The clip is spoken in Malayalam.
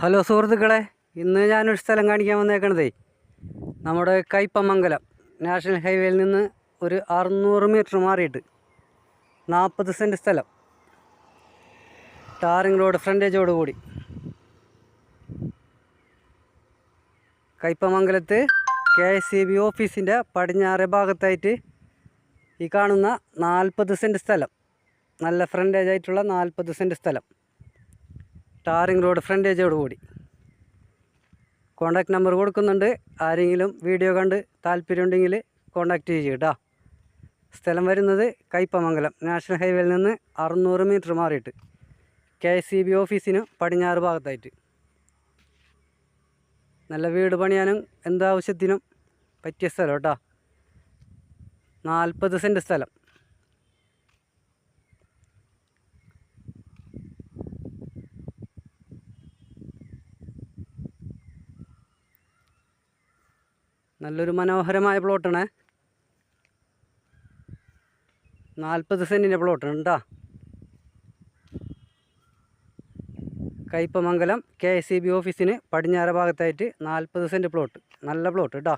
ഹലോ സുഹൃത്തുക്കളെ ഇന്ന് ഞാനൊരു സ്ഥലം കാണിക്കാൻ വന്നേക്കണതേ. നമ്മുടെ കയ്പമംഗലം നാഷണൽ ഹൈവേയിൽ നിന്ന് ഒരു അറുന്നൂറ് മീറ്റർ മാറിയിട്ട് നാൽപ്പത് സെന്റ് സ്ഥലം. ടാറിംഗ് റോഡ് ഫ്രണ്ടേജോട് കൂടി. കയ്പമംഗലത്ത് കെ എസ് സി ബി ഓഫീസിന്റെ പടിഞ്ഞാറ് ഭാഗത്തായിട്ട് ഈ കാണുന്ന നാൽപ്പത് സെന്റ് സ്ഥലം. നല്ല ഫ്രണ്ടേജായിട്ടുള്ള നാൽപ്പത് സെന്റ് സ്ഥലം. ടാറിംഗ് റോഡ് ഫ്രണ്ടേജോട് കൂടി. കോണ്ടാക്ട് നമ്പർ കൊടുക്കുന്നുണ്ട്. ആരെങ്കിലും വീഡിയോ കണ്ട് താല്പര്യമുണ്ടെങ്കിൽ കോണ്ടാക്ട് ചെയ്യുക കേട്ടോ. സ്ഥലം വരുന്നത് കൈപ്പമംഗലം നാഷണൽ ഹൈവേയിൽ നിന്ന് അറുന്നൂറ് മീറ്റർ മാറിയിട്ട് കെ എസ് സി ബി ഓഫീസിന് പടിഞ്ഞാറ് ഭാഗത്തായിട്ട്. നല്ല വീട് പണിയാനും എന്താവശ്യത്തിനും പറ്റിയ സ്ഥലം കേട്ടോ. നാൽപ്പത് സെന്റ് സ്ഥലം. നല്ലൊരു മനോഹരമായ പ്ലോട്ടാണ്. നാൽപ്പത് സെന്റിന്റെ പ്ലോട്ടാണ് കേട്ടോ Kaipamangalam K S C B ഓഫീസിന് പടിഞ്ഞാറ് ഭാഗത്തായിട്ട് നാൽപ്പത് സെന്റ് പ്ലോട്ട്. നല്ല പ്ലോട്ട് കേട്ടോ